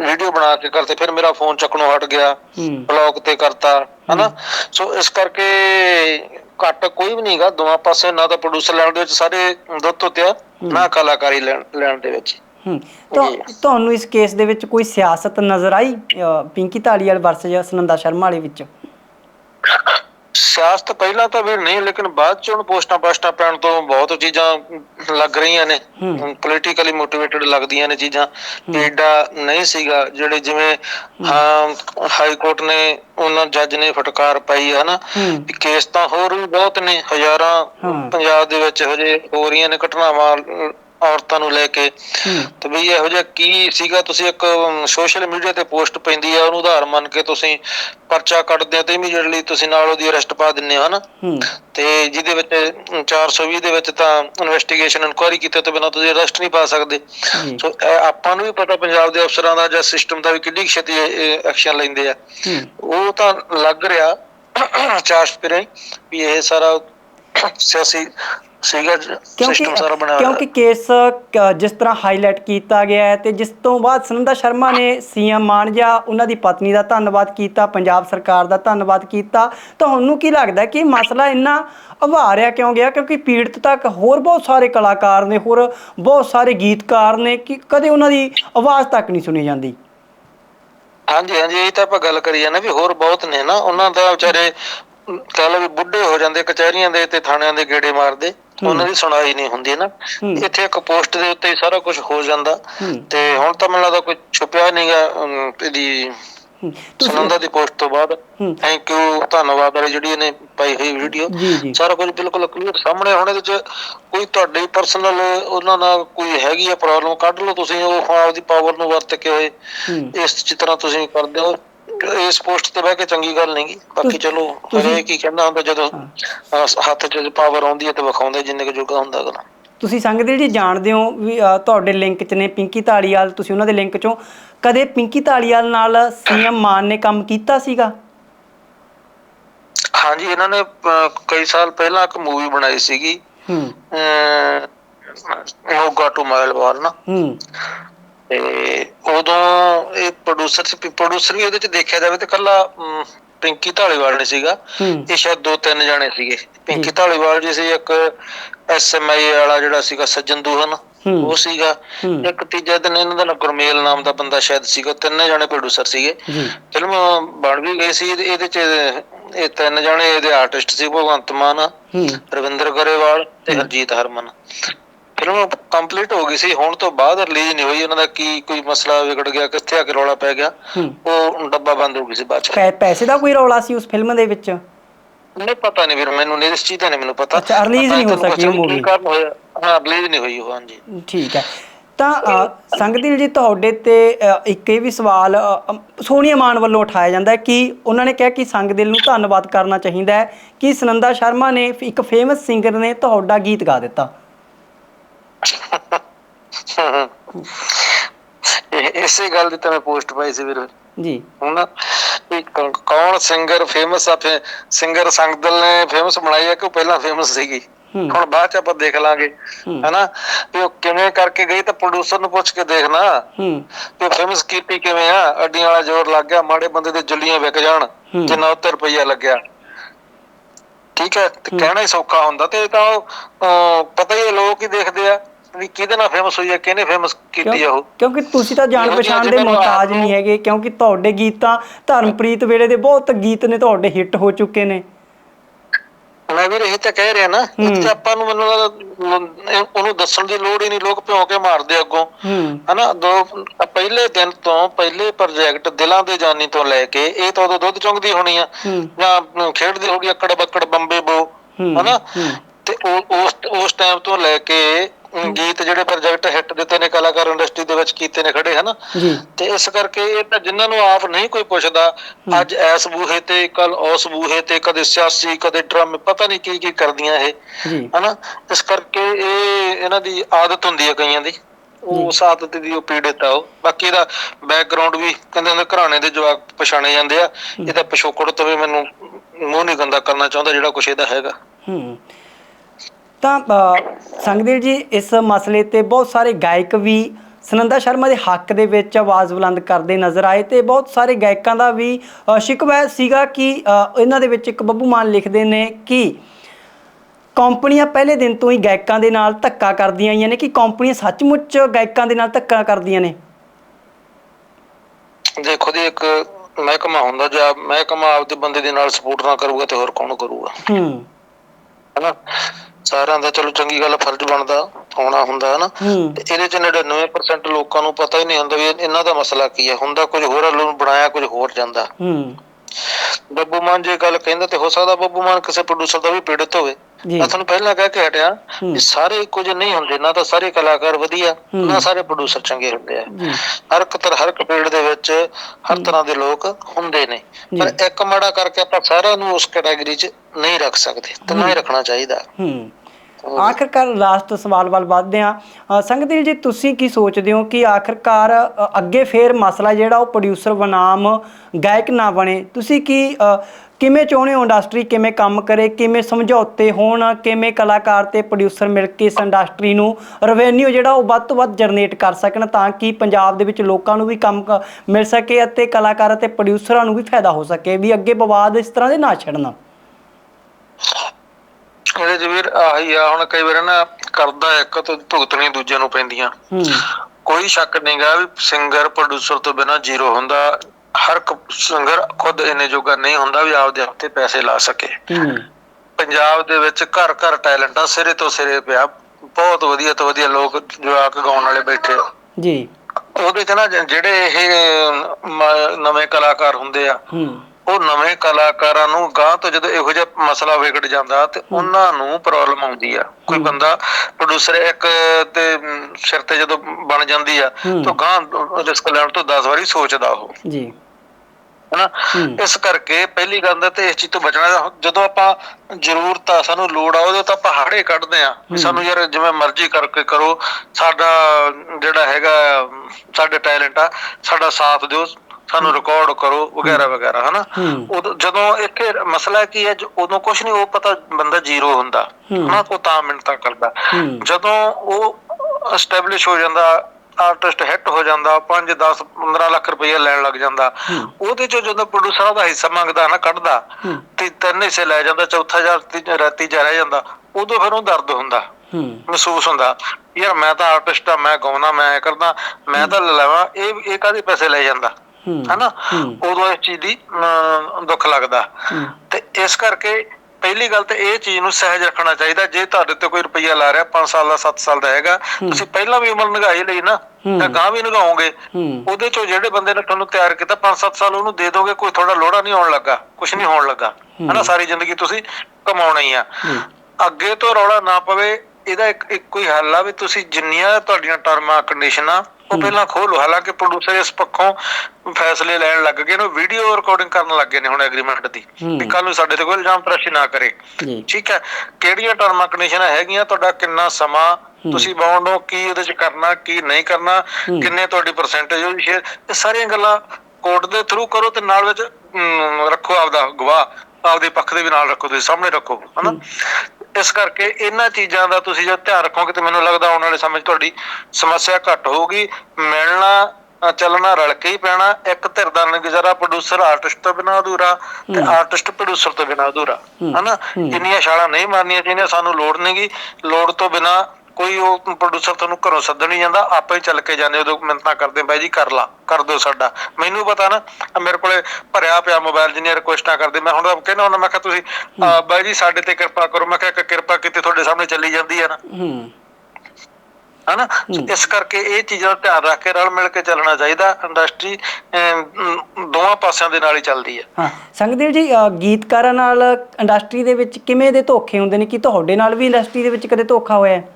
[SPEAKER 2] ਵੀਡੀਓ ਬਣਾ ਕੇ ਕਰਤੇ ਫਿਰ ਮੇਰਾ ਫੋਨ ਚੱਕਣੋਂ ਹਟ ਗਿਆ ਬਲੌਕ ਤੇ ਕਰਤਾ ਹਨਾ? ਸੋ ਇਸ ਕਰਕੇ ਘੱਟ ਕੋਈ ਵੀ ਨਹੀਂਗਾ ਦੋਵਾਂ ਪਾਸੇ ਨਾ ਤਾਂ ਪ੍ਰੋਡਿਊਸਰ ਲੈਣ ਦੇ ਵਿੱਚ ਸਾਰੇ ਦੁੱਧ ਆ ਨਾ ਕਲਾਕਾਰੀ ਲੈਣ ਦੇ ਵਿੱਚ।
[SPEAKER 1] ਹੂੰ। ਤਾਂ ਤੁਹਾਨੂੰ ਇਸ ਕੇਸ ਦੇ ਵਿੱਚ ਕੋਈ ਸਿਆਸਤ ਨਜ਼ਰ ਆਈ ਅ, ਪਿੰਕੀ ਧਾਲੀਵਾਲ ਵਰਸਸ ਸੁਨੰਦਾ ਸ਼ਰਮਾ ਵਾਲੇ ਵਿੱਚ?
[SPEAKER 2] ਸਿਆਸਤ ਪਹਿਲਾਂ ਤਾਂ ਵੀ ਨਹੀਂ ਲੇਕਿਨ ਬਾਅਦ ਚ ਹੁਣ ਪੋਸਟਾਂ ਪਾਸਟਾਂ ਪੈਣ ਤੋਂ ਬਹੁਤ ਚੀਜ਼ਾਂ ਲੱਗ ਰਹੀਆਂ ਨੇ।
[SPEAKER 1] ਹੂੰ।
[SPEAKER 2] ਪੋਲੀਟੀਕਲੀ ਮੋਟੀਵੇਟਡ ਲੱਗਦੀਆਂ ਨੇ ਚੀਜ਼ਾਂ। ਏਡਾ ਨਹੀਂ ਸੀਗਾ ਜਿਹੜੇ ਜਿਵੇਂ ਹਾਈ ਕੋਰਟ ਨੇ ਉਹਨਾਂ ਜੱਜ ਨੇ ਫਟਕਾਰ ਪਾਈ ਹੈ ਨਾ
[SPEAKER 1] ਹੂੰ।
[SPEAKER 2] ਵੀ ਕੇਸ ਤਾਂ ਹੋਰ ਵੀ ਬਹੁਤ ਨੇ ਹਜ਼ਾਰਾਂ
[SPEAKER 1] ਹਾਂ।
[SPEAKER 2] ਪੰਜਾਬ ਦੇ ਵਿੱਚ ਇਹੋ ਜਿਹੇ ਹੋ ਰਹੀਆਂ ਨੇ ਘਟਨਾਵਾਂ ਔਰਤਾਂ ਨੂੰ ਲੈ ਕੇ। ਤੇ ਵੀ ਇਹੋ ਜਿਹਾ ਕੀ ਸੀਗਾ? ਤੁਸੀਂ ਇੱਕ ਸੋਸ਼ਲ ਮੀਡੀਆ ਤੇ ਪੋਸਟ ਪੈਂਦੀ ਆ ਉਹਨੂੰ ਉਧਾਰ ਮੰਨ ਕੇ ਤੁਸੀਂ ਪਰਚਾ ਕੱਢਦੇ ਤੇ ਇਮੀਡੀਏਟਲੀ ਤੁਸੀਂ ਨਾਲ ਉਹਦੀ ਅਰੈਸਟ ਪਾ ਦਿੰਦੇ ਹੋ ਹਨਾ? ਤੇ ਜਿਹਦੇ ਵਿੱਚ ਅਮ, 420 ਦੇ ਵਿੱਚ ਤਾਂ ਇਨਵੈਸਟੀਗੇਸ਼ਨ ਇਨਕੁਆਇਰੀ ਕੀਤੇ ਤੋਂ ਬਿਨਾਂ ਤੁਸੀਂ ਅਰੈਸਟ ਨਹੀਂ ਪਾ ਸਕਦੇ। ਸੋ ਇਹ ਆਪਾਂ ਨੂੰ ਵੀ ਪਤਾ ਪੰਜਾਬ ਦੇ ਅਫਸਰਾਂ ਦਾ ਜਾਂ ਸਿਸਟਮ ਦਾ ਵੀ ਕਿੰਨੀ ਛੇਤੀ ਐਕਸ਼ਨ ਲੈਂਦੇ ਆ। ਉਹ ਤਾਂ ਲੱਗ ਰਿਹਾ ਚਾਰਜ ਪਿਰੇ ਵੀ ਇਹ ਸਾਰਾ ਸਿਆਸੀ ਸੀਗਾ
[SPEAKER 1] ਕਿਉਂਕਿ
[SPEAKER 2] ਸਿਸਟਮ ਸਾਰਾ ਬਣਿਆ
[SPEAKER 1] ਕਿਉਂਕਿ ਕੇਸ ਜਿਸ ਤਰ੍ਹਾਂ ਹਾਈਲਾਈਟ ਕੀਤਾ ਗਿਆ ਹੈ ਤੇ ਜਿਸ ਤੋਂ ਬਾਅਦ ਸੁਨੰਦਾ ਸ਼ਰਮਾ ਨੇ ਸੀਐਮ ਮਾਨ ਜਾਂ ਉਹਨਾਂ ਦੀ ਪਤਨੀ ਦਾ ਧੰਨਵਾਦ ਕੀਤਾ ਪੰਜਾਬ ਸਰਕਾਰ ਦਾ ਧੰਨਵਾਦ ਕੀਤਾ। ਤੁਹਾਨੂੰ ਕੀ ਲੱਗਦਾ ਕਿ ਮਸਲਾ ਇੰਨਾ ਉਭਾਰਿਆ ਕਿਉਂ ਗਿਆ? ਕਿਉਂਕਿ ਪੀੜਤ ਤੱਕ ਹੋਰ ਬਹੁਤ ਸਾਰੇ ਕਲਾਕਾਰ ਨੇ ਹੋਰ ਬਹੁਤ ਸਾਰੇ ਗੀਤਕਾਰ ਨੇ ਕਿ ਕਦੇ ਉਹਨਾਂ ਦੀ ਆਵਾਜ਼ ਤੱਕ ਨਹੀਂ ਸੁਣੀ ਜਾਂਦੀ।
[SPEAKER 2] ਹਾਂਜੀ ਹਾਂਜੀ ਇਹ ਤਾਂ ਆਪਾਂ ਗੱਲ ਕਰੀ ਜਾਂਦੇ ਵੀ ਹੋਰ ਬਹੁਤ ਨੇ ਨਾ ਉਹਨਾਂ ਦਾ ਵਿਚਾਰੇ ਲਓ ਵੀ ਬੁੱਢੇ ਹੋ ਜਾਂਦੇ ਕਚਹਿਰੀਆਂ ਦੇ ਤੇ ਥਾਣਿਆਂ ਦੇ ਗੇੜੇ ਮਾਰਦੇ। ਉਹਨਾਂ ਦੀ ਸੁਣਾਈ ਨਹੀਂ ਹੁੰਦੀ ਨਾ। ਇੱਥੇ ਇੱਕ ਪੋਸਟ ਦੇ ਉੱਤੇ ਹੀ ਸਾਰਾ ਕੁਝ ਹੋ ਜਾਂਦਾ। ਤੇ ਹੁਣ ਤਾਂ ਮੈਨੂੰ ਲੱਗਦਾ ਕੋਈ ਛੁਪਿਆ ਨਹੀਂਗਾ ਇਹਦੀ ਸੁਨੰਦਾ ਦੀ ਪੋਸਟ ਤੋਂ ਬਾਅਦ। ਥੈਂਕ ਯੂ ਧੰਨਵਾਦ ਵਾਲੀ ਜਿਹੜੀ ਇਹਨੇ ਪਾਈ ਹੋਈ ਵੀਡੀਓ ਸਾਰਾ ਕੁਝ ਬਿਲਕੁਲ ਕਲੀਅਰ ਸਾਹਮਣੇ ਹੁਣ ਇਹਦੇ ਚ ਕੋਈ ਤੁਹਾਡੀ ਪਰਸਨਲ ਉਹਨਾਂ ਨਾਲ ਕੋਈ ਹੈਗੀ ਆ ਪ੍ਰੋਬਲਮ ਕੱਢ ਲਓ ਤੁਸੀਂ ਉਹ ਆਪਦੀ ਪਾਵਰ ਨੂੰ ਵਰਤ ਕੇ ਇਸ ਤਰ੍ਹਾਂ ਤੁਸੀਂ ਕਰਦੇ ਹੋ। ਇਸ ਪੋਸਟ ਤੇ ਬਹਿ ਕੇ ਚੰਗੀ ਗੱਲ ਨਹੀਂਗੀ ਬਾਕੀ ਚਲੋ ਹਰੇਕ ਹੀ ਕਹਿੰਦਾ ਹੁੰਦਾ ਜਦੋਂ ਹੱਥ 'ਚ ਪਾਵਰ ਆਉਂਦੀ ਹੈ ਤੇ ਵਿਖਾਉਂਦੇ ਜਿੰਨੇ ਕੁ ਜੋਗਾ ਹੁੰਦਾ ਅਗਲਾ।
[SPEAKER 1] ਤੁਸੀਂ ਸੰਗਤ ਜੀ ਜਾਣਦੇ ਹੋ ਵੀ ਅ, ਤੁਹਾਡੇ ਲਿੰਕ 'ਚ ਨੇ ਪਿੰਕੀ ਧਾਲੀਵਾਲ ਤੁਸੀਂ ਉਹਨਾਂ ਦੇ ਲਿੰਕ 'ਚੋਂ ਕਦੇ ਪਿੰਕੀ ਧਾਲੀਵਾਲ ਨਾਲ ਸੀਐਮ ਮਾਨ ਨੇ ਕੰਮ ਕੀਤਾ ਸੀਗਾ?
[SPEAKER 2] ਹਾਂਜੀ ਇਹਨਾਂ ਨੇ ਕਈ ਸਾਲ ਪਹਿਲਾਂ ਇੱਕ ਮੂਵੀ ਬਣਾਈ ਸੀਗੀ।
[SPEAKER 1] ਹੂੰ।
[SPEAKER 2] ਅਹ, ਮੋਗਾ ਟੂ ਮਾਇਲਵਾਲ ਨਾ।
[SPEAKER 1] ਹੂੰ।
[SPEAKER 2] ਤੇ ਉਦੋਂ ਇਹ ਪ੍ਰੋਡਿਊਸਰ ਸੀ ਪ੍ਰੋਡਿਊਸਰ ਵੀ ਉਹਦੇ ਚ ਦੇਖਿਆ ਜਾਵੇ ਤੇ ਕੱਲਾ ਪਿੰਕੀ ਢਾਲੀਵਾਲ ਨਹੀਂ ਸੀਗਾ। ਇਹ ਸ਼ਾਇਦ ਦੋ ਤਿੰਨ ਜਾਣੇ ਸੀਗੇ। ਪਿੰਕੀ ਢਾਲੀਵਾਲ ਜੀ ਸੀ ਇੱਕ ਐਸਐਮਆਈ ਵਾਲਾ ਜਿਹੜਾ ਸੀਗਾ ਸੱਜਣ ਦੂਹਨ। ਉਹ ਸੀਗਾ। ਇੱਕ ਤੀਜਾ ਦਿਨ ਇਹਨਾਂ ਦਾ ਨਾਂ ਗੁਰਮੇਲ ਨਾਮ ਦਾ ਬੰਦਾ ਸ਼ਾਇਦ ਸੀਗਾ। ਤਿੰਨੇ ਜਾਣੇ ਪ੍ਰੋਡਿਊਸਰ ਸੀਗੇ। ਫਿਲਮ ਬਣ ਵੀ ਗਈ ਸੀ। ਇਹਦੇ ਚ ਇਹ ਤਿੰਨ ਜਾਣੇ ਇਹਦੇ ਆਰਟਿਸਟ ਸੀ ਭਗਵੰਤ ਮਾਨ ਰਵਿੰਦਰ ਗਰੇਵਾਲ ਤੇ ਹਰਜੀਤ ਹਰਮਨ। ਫਿਲਮ ਕੰਪਲੀਟ ਹੋ ਗਈ ਸੀ ਹੁਣ ਤੋਂ ਬਾਅਦ ਰਿਲੀਜ਼ ਨਹੀਂ ਹੋਈ ਉਹਨਾਂ ਦਾ ਕੀ ਕੋਈ ਮਸਲਾ ਵਿਗੜ ਗਿਆ ਕਿੱਥੇ ਆ ਕੇ ਰੌਲਾ ਪੈ ਗਿਆ ਉਹ ਡੱਬਾ ਬੰਦ ਹੋ ਗਈ ਸੀ ਬਾਅਦ ਚ।
[SPEAKER 1] ਪੈਸੇ ਦਾ ਕੋਈ ਰੌਲਾ ਸੀ ਉਸ ਫਿਲਮ ਦੇ ਵਿੱਚ?
[SPEAKER 2] ਨਹੀਂ ਪਤਾ ਨਹੀਂ ਵੀਰ ਮੈਨੂੰ ਨਹੀਂ ਇਸ ਚੀਜ਼ ਦਾ ਨਹੀਂ ਮੈਨੂੰ ਪਤਾ।
[SPEAKER 1] ਅੱਛਾ, release ਨਹੀਂ ਹੋ ਸਕੀ ਉਹ
[SPEAKER 2] ਹੋਇਆ ਹਾਂ ਰਿਲੀਜ਼ ਨਹੀਂ ਹੋਈ ਉਹ ਹਾਂਜੀ।
[SPEAKER 1] ਠੀਕ ਹੈ। ਤਾਂ ਸੰਗਤ ਜੀ ਤੁਹਾਡੇ ਤੇ ਇੱਕ ਇਹ ਵੀ ਸਵਾਲ ਸੋਨੀਆ ਮਾਨ ਵੱਲੋਂ ਉਠਾਇਆ ਜਾਂਦਾ ਹੈ ਕਿ ਉਹਨਾਂ ਨੇ ਕਿਹਾ ਕਿ ਸੰਗਦਿਲ ਨੂੰ ਧੰਨਵਾਦ ਕਰਨਾ ਚਾਹੀਦਾ ਹੈ ਕਿ ਸੁਨੰਦਾ ਸ਼ਰਮਾ ਨੇ ਇੱਕ ਫੇਮਸ ਸਿੰਗਰ ਨੇ ਤੁਹਾਡਾ ਗੀਤ ਗਾ ਦਿੱਤਾ।
[SPEAKER 2] ਇਸੇ ਗੱਲ ਦੀ ਤਾਂ ਮੈਂ ਪੋਸਟ ਪਾਈ ਸੀ ਵੀਰ।
[SPEAKER 1] ਜੀ।
[SPEAKER 2] ਹੁਣ ਵੀ ਕੌਣ ਸਿੰਗਰ ਫੇਮਸ ਆ ਫੇ ਸਿੰਗਰ ਸੰਗਦਲ ਨੇ ਫੇਮਸ ਬਣਾਈ ਆ ਕਿ ਉਹ ਪਹਿਲਾਂ ਫੇਮਸ ਸੀਗੀ? ਹੁਣ ਬਾਅਦ ਚ ਆਪਾਂ ਦੇਖ ਲਾਂਗੇ। ਹਨਾ? ਵੀ ਉਹ ਕਿਵੇਂ ਕਰਕੇ ਗਈ ਤਾਂ ਪ੍ਰੋਡਿਊਸਰ ਨੂੰ ਪੁੱਛ ਕੇ ਦੇਖਣਾ
[SPEAKER 1] ਹੂੰ।
[SPEAKER 2] ਕਿ ਫੇਮਸ ਕੀਤੀ ਕਿਵੇਂ ਆ? ਅੱਡੀਆਂ ਵਾਲਾ ਜ਼ੋਰ ਲੱਗ ਗਿਆ ਮਾੜੇ ਬੰਦੇ ਦੇ ਜੁੱਲੀਆਂ ਵਿਕ ਜਾਣ। ਜਿੰਨਾ ਉੱਤੇ ਰੁਪਈਆ ਲੱਗਿਆ। ਠੀਕ ਹੈ। ਕਹਿਣਾ ਹੀ ਸੌਖਾ ਹੁੰਦਾ ਤੇ ਤਾਂ ਪਤਾ ਹੈ ਲੋਕ ਹੀ ਦੇਖਦੇ ਆ। ਵੀ ਕਿਹਦੇ ਨਾਲ ਫੇਮਸ ਹੋਈ ਹੈ ਕਿਹਨੇ ਫੇਮਸ ਕੀਤੀ ਆ ਉਹ?
[SPEAKER 1] ਕਿਉਂ- ਕਿਉਂਕਿ ਤੁਸੀਂ ਤਾਂ ਜਾਣ ਪਛਾਣ ਦੇ ਮੁਹਤਾਜ ਨਹੀਂ ਹੈਗੇ ਕਿਉਂਕਿ ਤੁਹਾਡੇ ਗੀਤ ਤਾਂ ਧਰਮਪ੍ਰੀਤ ਵੇਲੇ ਦੇ ਬਹੁਤ ਗੀਤ ਨੇ ਤੁਹਾਡੇ ਹਿੱਟ ਹੋ ਚੁੱਕੇ ਨੇ।
[SPEAKER 2] ਮੈਂ ਵੀ ਇਹ ਤਾਂ ਕਹਿ ਰਿਹਾ ਨਾ। ਇੱਥੇ ਆਪਾਂ ਨੂੰ ਮੈਨੂੰ ਉਹਨੂੰ ਦੱਸਣ ਦੀ ਲੋੜ ਹੀ ਨਹੀਂ ਲੋਕ ਭਿਉਂ ਕੇ ਮਾਰਦੇ ਅੱਗੋਂ। ਹਨਾ ਦੋ ਪਹਿਲੇ ਦਿਨ ਤੋਂ ਪਹਿਲੇ ਪ੍ਰੋਜੈਕਟ ਦਿਲਾਂ ਦੇ ਜਾਨੀ ਤੋਂ ਲੈ ਕੇ ਇਹ ਤਾਂ ਉਦੋਂ ਦੁੱਧ ਚੁੰਗਦੀ ਹੋਣੀ ਆ। ਜਾਂ ਖੇਡਦੀ ਹੋਗੀ ਅਕੜ ਬੱਕੜ ਬੰਬੇ ਬੋ। ਹਨਾ। ਤੇ ਉਸ ਉਸ ਟਾਈਮ ਤੋਂ ਲੈ ਕੇ ਗੀਤ ਜਿਹੜੇ ਪ੍ਰੋਜੈਕਟ ਹਿੱਟ ਦਿੱਤੇ ਨੇ ਕਲਾਕਾਰ ਇੰਡਸਟਰੀ ਦੇ ਵਿੱਚ ਕੀਤੇ ਨੇ ਖੜੇ ਹਨਾ? ਤੇ ਇਸ ਕਰਕੇ ਇਹ ਤਾਂ ਜਿਨ੍ਹਾਂ ਨੂੰ ਆਪ ਨਹੀਂ ਕੋਈ ਪੁੱਛਦਾ ਅੱਜ ਐਸ ਬੂਹੇ ਤੇ ਕੱਲ ਉਸ ਬੂਹੇ ਤੇ ਕਦੇ ਸਿਆਸੀ ਕਦੇ ਡਰਾਮੇ ਪਤਾ ਨਹੀਂ ਕੀ ਕੀ ਕਰਦੀਆਂ ਇਹ ਹਨਾ? ਇਸ ਕਰਕੇ ਇਹ ਇਹਨਾਂ ਦੀ ਆਦਤ ਹੁੰਦੀ ਹੈ ਕਈਆਂ ਦੀ। ਉਹ ਉਸ ਆਦਤ ਦੀ ਉਹ ਪੀੜਿਤ ਆ ਉਹ। ਬਾਕੀ ਦਾ ਬੈਕਗ੍ਰਾਉਂਡ ਵੀ ਕਹਿੰਦੇ ਹੁੰਦੇ ਘਰਾਣੇ ਦੇ ਜਵਾਕ ਪਛਾਣੇ ਜਾਂਦੇ ਆ। ਇਹਦਾ ਪਿਛੋਕੜ ਤੋਂ ਵੀ ਮੈਨੂੰ ਮੂੰਹ ਨਹੀਂ ਗੰਦਾ ਕਰਨਾ ਚਾਹੁੰਦਾ ਜਿਹੜਾ ਕੁਛ ਇਹਦਾ ਹੈਗਾ।
[SPEAKER 1] ਹੂੰ। ਤਾਂ ਸੰਗਦੇਵ ਜੀ ਇਸ ਮਸਲੇ ਤੇ ਬਹੁਤ ਸਾਰੇ ਗਾਇਕ ਵੀ ਸੁਨੰਦਾ ਸ਼ਰਮਾ ਦੇ ਹੱਕ ਦੇ ਵਿੱਚ ਆਵਾਜ਼ ਬੁਲੰਦ ਕਰਦੇ ਨਜ਼ਰ ਆਏ ਤੇ ਬਹੁਤ ਸਾਰੇ ਗਾਇਕਾਂ ਦਾ ਵੀ ਸ਼ਿਕਵਾ ਸੀਗਾ ਕਿ ਇਹਨਾਂ ਦੇ ਵਿੱਚ ਇੱਕ ਬੱਬੂ ਮਾਨ ਲਿਖਦੇ ਨੇ ਕਿ ਕੰਪਨੀਆਂ ਪਹਿਲੇ ਦਿਨ ਤੋਂ ਹੀ ਗਾਇਕਾਂ ਦੇ ਨਾਲ ਧੱਕਾ ਕਰਦੀਆਂ ਆਈਆਂ ਨੇ ਕਿ ਕੰਪਨੀਆਂ ਸੱਚਮੁੱਚ ਗਾਇਕਾਂ ਦੇ ਨਾਲ ਧੱਕਾ ਕਰਦੀਆਂ ਨੇ?
[SPEAKER 2] ਦੇਖੋ ਦੀ ਇੱਕ ਮਹਿਕਮਾ ਹੁੰਦਾ ਜਾਂ ਮਹਿਕਮਾ ਆਪਦੇ ਬੰਦੇ ਦੇ ਨਾਲ ਸਪੋਰਟ ਨਾ ਕਰੂਗਾ ਤੇ ਹੋਰ ਕੌਣ ਕਰੂਗਾ?
[SPEAKER 1] ਹੂੰ।
[SPEAKER 2] ਹਨਾ? ਸਾਰਿਆਂ ਦਾ ਚਲੋ ਚੰਗੀ ਗੱਲ ਆ, ਫਰਜ਼ ਬਣਦਾ ਆਉਣਾ ਹੁੰਦਾ ਹਨਾ?
[SPEAKER 1] ਹੂੰ।
[SPEAKER 2] ਤੇ ਇਹਦੇ ਚ 99% ਲੋਕਾਂ ਨੂੰ ਪਤਾ ਹੀ ਨਹੀਂ ਹੁੰਦਾ ਵੀ ਇਹ- ਇਹਨਾਂ ਦਾ ਮਸਲਾ ਕੀ ਹੈ ਹੁੰਦਾ ਕੁਝ ਹੋਰ ਆ, ਲੋਕ ਬਣਾਇਆ ਕੁਝ ਹੋਰ ਜਾਂਦਾ।
[SPEAKER 1] ਹੂੰ।
[SPEAKER 2] ਬੱਬੂ ਮਾਨ ਜੇ ਗੱਲ ਕਹਿੰਦਾ ਤੇ ਹੋ ਸਕਦਾ ਬੱਬੂ ਮਾਨ ਕਿਸੇ ਪ੍ਰੋਡਿਊਸਰ ਦਾ ਵੀ ਪੀੜਤ ਹੋਵੇ। ਮੈਂ ਤੁਹਾਨੂੰ ਪਹਿਲਾਂ ਕਹਿ ਕੇ ਹਟਿਆ। ਕਿ ਸਾਰੇ ਕੁਝ ਨਹੀਂ ਹੁੰਦੇ ਨਾ ਤਾਂ ਸਾਰੇ ਕਲਾਕਾਰ ਵਧੀਆ। ਨਾ ਸਾਰੇ ਪ੍ਰੋਡਿਊਸਰ ਚੰਗੇ ਹੁੰਦੇ ਆ। ਹਰ ਇੱਕ ਤਰ ਹਰ ਇੱਕ ਫੀਲਡ ਦੇ ਵਿੱਚ ਹਰ ਤਰ੍ਹਾਂ ਦੇ ਲੋਕ ਹੁੰਦੇ ਨੇ। ਪਰ। ਇੱਕ ਮਾੜਾ ਕਰਕੇ ਆਪਾਂ ਸਾਰਿਆਂ ਨੂੰ ਉਸ ਕੈਟਾਗਰੀ 'ਚ ਨਹੀਂ ਰੱਖ ਸਕਦੇ ਤੇ ਨਾ ਹੀ। ਰੱਖਣਾ ਚਾਹੀਦਾ।
[SPEAKER 1] ਹੂੰ। ਆਖਰਕਾਰ ਲਾਸਟ ਸਵਾਲ ਵੱਲ ਵੱਧਦੇ ਹਾਂ। ਸੰਗਤ ਜੀ, ਤੁਸੀਂ ਕੀ ਸੋਚਦੇ ਹੋ ਕਿ ਆਖਰਕਾਰ ਅੱਗੇ ਫੇਰ ਮਸਲਾ ਜਿਹੜਾ ਉਹ ਪ੍ਰੋਡਿਊਸਰ ਬਨਾਮ ਗਾਇਕ ਨਾ ਬਣੇ? ਤੁਸੀਂ ਕੀ ਕਿਵੇਂ ਚਾਹੁੰਦੇ ਹੋ ਇੰਡਸਟਰੀ ਕਿਵੇਂ ਕੰਮ ਕਰੇ? ਕਿਵੇਂ ਸਮਝੌਤੇ ਹੋਣ? ਕਿਵੇਂ ਕਲਾਕਾਰ ਤੇ ਪ੍ਰੋਡਿਊਸਰ ਮਿਲ ਕੇ ਇਸ ਇੰਡਸਟਰੀ ਨੂੰ ਰੈਵਨਿਊ ਜਿਹੜਾ ਉਹ ਵੱਧ ਤੋਂ ਵੱਧ ਜਨਰੇਟ ਕਰ ਸਕਣ ਤਾਂ ਕਿ ਪੰਜਾਬ ਦੇ ਵਿੱਚ ਲੋਕਾਂ ਨੂੰ ਵੀ ਕੰਮ ਕ- ਮਿਲ ਸਕੇ ਅਤੇ ਕਲਾਕਾਰਾਂ ਅਤੇ ਪ੍ਰੋਡਿਊਸਰਾਂ ਨੂੰ ਵੀ ਫਾਇਦਾ ਹੋ ਸਕੇ? ਵੀ ਅੱਗੇ ਵਿਵਾਦ ਇਸ ਤਰ੍ਹਾਂ ਦੇ ਨਾ ਛੱਡਣਾ।
[SPEAKER 2] ਇਹਦੇ 'ਚ ਵੀਰ ਆਹੀ ਆ ਹੁਣ ਕਈ ਵਾਰ ਨਾ ਕਰਦਾ ਇੱਕ ਤੇ ਭੁਗਤਣੀ ਦੂਜੇ ਨੂੰ ਪੈਂਦੀਆਂ। ਕੋਈ ਸ਼ੱਕ ਨਹੀਂਗਾ ਵੀ ਸਿੰਗਰ ਪ੍ਰੋਡਿਊਸਰ ਤੋਂ ਬਿਨਾ ਜ਼ੀਰੋ ਹੁੰਦਾ। ਹਰ ਸਿੰਗਰ ਖੁਦ ਇਹਨੇ ਜੋਗਾ ਨਹੀਂ ਹੁੰਦਾ ਵੀ ਆਪਦੇ ਆਪ ਤੇ ਪੈਸੇ ਲਾ ਸਕੇ। ਪੰਜਾਬ ਦੇ ਵਿੱਚ ਘਰ ਘਰ ਟੈਲੈਂਟ ਆ ਸਿਰੇ ਤੋਂ ਸਿਰੇ ਪਿਆ। ਬਹੁਤ ਵਧੀਆ ਤੋਂ ਵਧੀਆ ਲੋਕ ਜਵਾਕ ਗਾਉਣ ਵਾਲੇ ਬੈਠੇ।
[SPEAKER 1] ਜੀ।
[SPEAKER 2] ਉਹਦੇ ਚ ਨਾ ਜਿਹੜੇ ਇਹ ਨਵੇਂ ਕਲਾਕਾਰ ਹੁੰਦੇ ਆ।
[SPEAKER 1] ਹੂੰ।
[SPEAKER 2] ਉਹ ਨਵੇਂ ਕਲਾਕਾਰਾਂ ਨੂੰ ਗਾਂ ਤੋਂ ਜਦੋਂ ਇਹੋ ਜਿਹਾ ਮਸਲਾ ਵਿਗੜ ਜਾਂਦਾ ਤੇ ਉਹਨਾਂ ਨੂੰ ਪ੍ਰੋਬਲਮ ਆਉਂਦੀ ਆ। ਕੋਈ ਬੰਦਾ ਪ੍ਰੋਡਿਊਸਰ ਇੱਕ ਤੇ ਸਿਰ ਤੇ ਜਦੋਂ ਬਣ ਜਾਂਦੀ ਆ। ਤਾਂ ਗਾਂ ਰਿਸਕ ਲੈਣ ਤੋਂ 10 ਵਾਰੀ ਸੋਚਦਾ ਉਹ।
[SPEAKER 1] ਜੀ।
[SPEAKER 2] ਹਨਾ। ਇਸ ਕਰਕੇ ਪਹਿਲੀ ਗੱਲ ਤਾਂ ਤੇ ਇਸ ਚੀਜ਼ ਤੋਂ ਬਚਣਾ ਜਦੋਂ ਆਪਾਂ ਜ਼ਰੂਰਤ ਆ ਸਾਨੂੰ ਲੋੜ ਆ ਉਹਦੇ ਤਾਂ ਆਪਾਂ ਹਾੜੇ ਕੱਢਦੇ ਆ ਸਾਨੂੰ ਯਾਰ ਜਿਵੇਂ ਮਰਜ਼ੀ ਕਰਕੇ ਕਰੋ। ਸਾਡਾ ਜਿਹੜਾ ਹੈਗਾ ਸਾਡੇ ਟੈਲੈਂਟ ਆ ਸਾਡਾ ਸਾਥ ਦਿਓ। ਸਾਨੂੰ ਰਿਕਾਰਡ ਕਰੋ ਵਗੈਰਾ ਵਗੈਰਾ ਹਨਾ। ਉਦੋਂ ਜਦੋਂ ਇੱਥੇ ਮਸਲਾ ਕੀ ਹੈ ਉਦੋਂ ਕੁਝ ਨਹੀਂ ਉਹ ਪਤਾ ਬੰਦਾ ਜ਼ੀਰੋ ਹੁੰਦਾ। ਹਨਾ ਉਹ ਤਾਂ ਮਿੰਟਾਂ ਕਰਦਾ। ਜਦੋਂ ਉਹ ਐਸਟੈਬਲਿਸ਼ ਹੋ ਜਾਂਦਾ ਆਰਟਿਸਟ ਹਿੱਟ ਹੋ ਜਾਂਦਾ 5 10 15 ਲੱਖ ਰੁਪਏ ਲੈਣ ਲੱਗ ਜਾਂਦਾ ਉਹਦੇ ਚੋਂ ਜਦੋਂ ਪ੍ਰੋਡਿਊਸਰ ਦਾ ਹਿੱਸਾ ਮੰਗਦਾ ਨਾ ਕੱਢਦਾ। ਤੇ ਤਿੰਨ ਹਿੱਸੇ ਲੈ ਜਾਂਦਾ ਚੌਥਾ ਜਾਂ ਤੀਜਾ ਰਾਤੀ ਜਾ ਰਹਿ ਜਾਂਦਾ ਉਦੋਂ ਫਿਰ ਉਹ ਦਰਦ ਹੁੰਦਾ ਮਹਿਸੂਸ ਹੁੰਦਾ ਯਾਰ ਮੈਂ ਤਾਂ ਆਰਟਿਸਟ ਆ ਮੈਂ ਗਾਉਣਾ ਮੈਂ ਕਰਦਾ ਮੈਂ ਤਾਂ ਲੈ ਲਵਾਂ ਇਹ ਇਹ ਕਾਹਦੇ ਪੈਸੇ ਲੈ ਜਾਂਦਾ। ਹਨਾ। ਉਦੋਂ ਇਸ ਚੀਜ਼ ਦੀ ਦੁੱਖ ਲੱਗਦਾ। ਤੇ ਇਸ ਕਰਕੇ ਪਹਿਲੀ ਗੱਲ ਤੇ ਇਹ ਚੀਜ਼ ਨੂੰ ਸਹਿਜ ਰੱਖਣਾ ਚਾਹੀਦਾ ਜੇ ਤੁਹਾਡੇ ਤੇ ਕੋਈ ਰੁਪਈਆ ਲਾ ਰਿਹਾ 5 ਸਾਲ ਦਾ 7 ਸਾਲ ਦਾ ਹੈਗਾ ਤੁਸੀਂ ਪਹਿਲਾਂ ਵੀ ਉਮਰ ਨਿਗਾਹੀ ਲਈ ਨਾ। ਤਾਂ ਗਾਂ ਵੀ
[SPEAKER 1] ਹੂੰ।
[SPEAKER 2] ਉਹਦੇ ਚੋਂ ਜਿਹੜੇ ਬੰਦੇ ਨੇ ਤੁਹਾਨੂੰ ਤਿਆਰ ਕੀਤਾ 5-7 ਸਾਲ ਉਹਨੂੰ ਦੇ ਦੋਗੇ ਕੋਈ ਤੁਹਾਡਾ ਲੋੜਾ ਨਹੀਂ ਆਉਣ ਲੱਗਾ ਕੁਝ ਨਹੀਂ ਹੋਣ ਲੱਗਾ ਹਨਾ ਸਾਰੀ ਜ਼ਿੰਦਗੀ ਤੁਸੀਂ ਕਮਾਉਣਾ ਹੀ ਆ। ਅੱਗੇ ਤੋਂ ਰੌਲਾ ਨਾ ਪਵੇ ਇਹਦਾ ਇੱਕ ਇੱਕੋ ਹੀ ਹੱਲ ਆ ਵੀ ਤੁਸੀਂ ਜਿੰਨੀਆਂ ਤੁਹਾਡੀਆਂ ਟਰਮਾਂ ਕੰਡੀਸ਼ਨਾਂ ਉਹ ਪਹਿਲਾਂ ਖੋਲੋ ਹਾਲਾਂਕਿ ਪ੍ਰੋਡਿਊਸਰ ਇਸ ਪੱਖੋਂ ਫੈਸਲੇ ਲੈਣ ਲੱਗ ਗਏ ਨੇ। ਵੀਡੀਓ ਰਿਕਾਰਡਿੰਗ ਕਰਨ ਲੱਗ ਗਏ ਨੇ ਹੁਣ ਐਗਰੀਮੈਂਟ ਦੀ
[SPEAKER 1] ਹੂੰ।
[SPEAKER 2] ਵੀ ਕੱਲ ਨੂੰ ਸਾਡੇ ਤੇ ਕੋਈ ਇਲਜ਼ਾਮ ਤਰਾਸ਼ੀ ਨਾ ਕਰੇ। ਠੀਕ ਹੈ। ਕਿਹੜੀਆਂ ਟਰਮਾਂ ਕੰਡੀਸ਼ਨਾਂ ਹੈਗੀਆਂ? ਤੁਹਾਡਾ ਕਿੰਨਾ ਸਮਾਂ ਤੁਸੀਂ ਬਾਉਂਡ ਹੋ? ਕੀ ਉਹਦੇ ਚ ਕਰਨਾ ਕੀ ਨਹੀਂ ਕਰਨਾ? ਕਿੰਨੇ ਤੁਹਾਡੀ ਪਰਸੈਂਟੇਜ ਉਹਦੀ ਸ਼ੇਅਰ ਇਹ ਸਾਰੀਆਂ ਗੱਲਾਂ ਕੋਰਟ ਦੇ ਥਰੂ ਕਰੋ ਤੇ ਨਾਲ ਵਿੱਚ ਰੱਖੋ ਆਪਦਾ ਗਵਾਹ। ਆਪਦੇ ਪੱਖ ਦੇ ਵੀ ਨਾਲ ਰੱਖੋ। ਤੁਸੀਂ ਸਾਹਮਣੇ ਰੱਖੋ। ਹਨਾ? ਇਸ ਕਰਕੇ ਇਹਨਾਂ ਚੀਜ਼ਾਂ ਦਾ ਤੁਸੀਂ ਜੇ ਧਿਆਨ ਰੱਖੋਗੇ ਤੇ ਮੈਨੂੰ ਲੱਗਦਾ ਆਉਣ ਵਾਲੇ ਸਮੇਂ 'ਚ ਤੁਹਾਡੀ ਸਮੱਸਿਆ ਘੱਟ ਹੋਊਗੀ। ਮਿਲਣਾ ਚੱਲਣਾ ਰਲ ਕੇ ਹੀ ਪੈਣਾ। ਇੱਕ ਧਿਰ ਦਾ ਗੁਜ਼ਾਰਾ ਪ੍ਰੋਡਿਊਸਰ ਆਰਟਿਸਟ ਤੋਂ ਬਿਨਾਂ ਅਧੂਰਾ ਤੇ ਆਰਟਿਸਟ ਪ੍ਰੋਡਿਊਸਰ ਤੋਂ ਬਿਨਾਂ ਅਧੂਰਾ। ਹਨਾ? ਇੰਨੀਆਂ ਛਾਲਾਂ ਨਹੀਂ ਮਾਰਨੀਆਂ ਚਾਹੀਦੀਆਂ ਸਾਨੂੰ ਲੋੜ ਨਹੀਂਗੀ ਲੋੜ ਤੋਂ ਬਿਨਾਂ ਕੋਈ ਉਹ ਪ੍ਰੋਡਿਊਸਰ ਤੁਹਾਨੂੰ ਘਰੋਂ ਸੱਦਣ ਨਹੀਂ ਜਾਂਦਾ ਆਪੇ ਹੀ ਚੱਲ ਕੇ ਜਾਂਦੇ ਉਦੋਂ ਮਿੰਤਾਂ ਕਰਦੇ ਬਾਈ ਜੀ ਕਰ ਲਾ ਕਰ ਦਿਓ ਸਾਡਾ। ਮੈਨੂੰ ਪਤਾ ਨਾ ਮੇਰੇ ਕੋਲੇ ਭਰਿਆ ਪਿਆ ਮੋਬਾਈਲ ਜਿੰਨੀਆਂ ਰਿਕੁਐਸਟਾਂ ਕਰਦੇ ਮੈਂ ਹੁਣ ਕਹਿੰਦਾ ਹੁੰਦਾ ਮੈਂ ਕਿਹਾ ਤੁਸੀਂ ਬਾਈ ਜੀ ਸਾਡੇ ਤੇ ਕਿਰਪਾ ਕਰੋ ਮੈਂ ਕਿਹਾ ਕਿਰਪਾ ਕੀਤੀ ਤੁਹਾਡੇ ਸਾਹਮਣੇ ਚੱਲੀ ਜਾਂਦੀ ਹੈ ਨਾ।
[SPEAKER 1] ਹੂੰ।
[SPEAKER 2] ਹਨਾ? ਇਸ ਕਰਕੇ ਇਹ ਚੀਜ਼ਾਂ ਦਾ ਧਿਆਨ ਰੱਖ ਕੇ ਰਲ ਮਿਲ ਕੇ ਚੱਲਣਾ ਚਾਹੀਦਾ ਇੰਡਸਟਰੀ ਦੋਵਾਂ ਪਾਸਿਆਂ ਦੇ ਨਾਲ ਹੀ ਚੱਲਦੀ ਹੈ।
[SPEAKER 1] ਹਾਂ। ਸੰਗਦੇਵ ਜੀ ਗੀਤਕਾਰਾਂ ਨਾਲ ਇੰਡਸਟਰੀ ਦੇ ਵਿੱਚ ਕਿਵੇਂ ਦੇ ਧੋਖੇ ਹੁੰਦੇ ਨੇ? ਕੀ ਤੁਹਾਡੇ ਨਾਲ ਵੀ ਇੰਡਸਟਰੀ ਦੇ ਵਿੱਚ ਕਦੇ ਧੋਖਾ ਹੋਇਆ ਹੈ?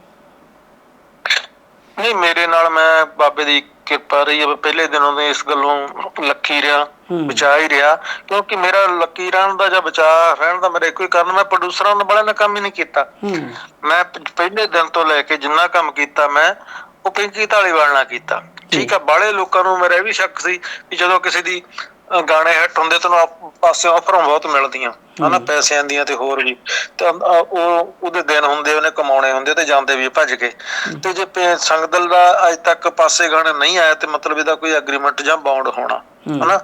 [SPEAKER 2] ਨਹੀਂ ਮੇਰੇ ਨਾਲ ਮੈਂ ਬਾਬੇ ਦੀ ਕਿਰਪਾ ਰਹੀ ਹੈ ਪਹਿਲੇ ਦਿਨੋਂ ਦੇ ਇਸ ਗੱਲੋਂ ਲੱਕੀ ਰਿਹਾ। ਬਚਾ ਹੀ ਰਿਹਾ ਕਿਉਂਕਿ ਮੇਰਾ ਲੱਕੀ ਰਹਿਣ ਦਾ ਜਾਂ ਬਚਾ ਰਹਿਣ ਦਾ ਮੇਰਾ ਇੱਕੋ ਹੀ ਕਾਰਨ ਮੈਂ ਪ੍ਰੋਡਿਊਸਰਾਂ ਨਾਲ ਬੜਾ ਨਾ ਕੰਮ ਹੀ ਨਹੀਂ ਕੀਤਾ। ਮੈਂ ਪਹਿਲੇ ਦਿਨ ਤੋਂ ਲੈ ਕੇ ਜਿੰਨਾ ਕੰਮ ਕੀਤਾ ਮੈਂ ਉਹ ਪਿੰਕੀ ਢਾਲੀਵਾਲ ਨਾਲ ਕੀਤਾ। ਠੀਕ। ਆ ਬਾਹਲੇ ਲੋਕਾਂ ਨੂੰ ਮੇਰਾ ਇਹ ਵੀ ਸ਼ੱਕ ਸੀ ਕਿ ਜਦੋਂ ਕਿਸੇ ਦੀ ਗਾਣੇ ਹਿੱਟ ਹੁੰਦੇ ਤੈਨੂੰ ਪਾਸਿਓਂ ਆਫਰਾਂ ਬਹੁਤ ਮਿਲਦੀਆਂ। ਹਨਾ ਪੈਸਿਆਂ ਦੀਆਂ ਤੇ ਹੋਰ ਵੀ। ਤੇ ਉਹ ਉਹਦੇ ਦਿਨ ਹੁੰਦੇ ਉਹਨੇ ਕਮਾਉਣੇ ਹੁੰਦੇ ਤੇ ਜਾਂਦੇ ਵੀ ਭੱਜ ਕੇ। ਤੇ ਜੇ ਸੰਗਦਲ ਦਾ ਅੱਜ ਤੱਕ ਪਾਸੇ ਗਾਣੇ ਨਹੀਂ ਆਇਆ ਤੇ ਮਤਲਬ ਇਹਦਾ ਕੋਈ ਐਗਰੀਮੈਂਟ ਜਾਂ ਬੌਂਡ ਹੋਣਾ। ਹਨਾ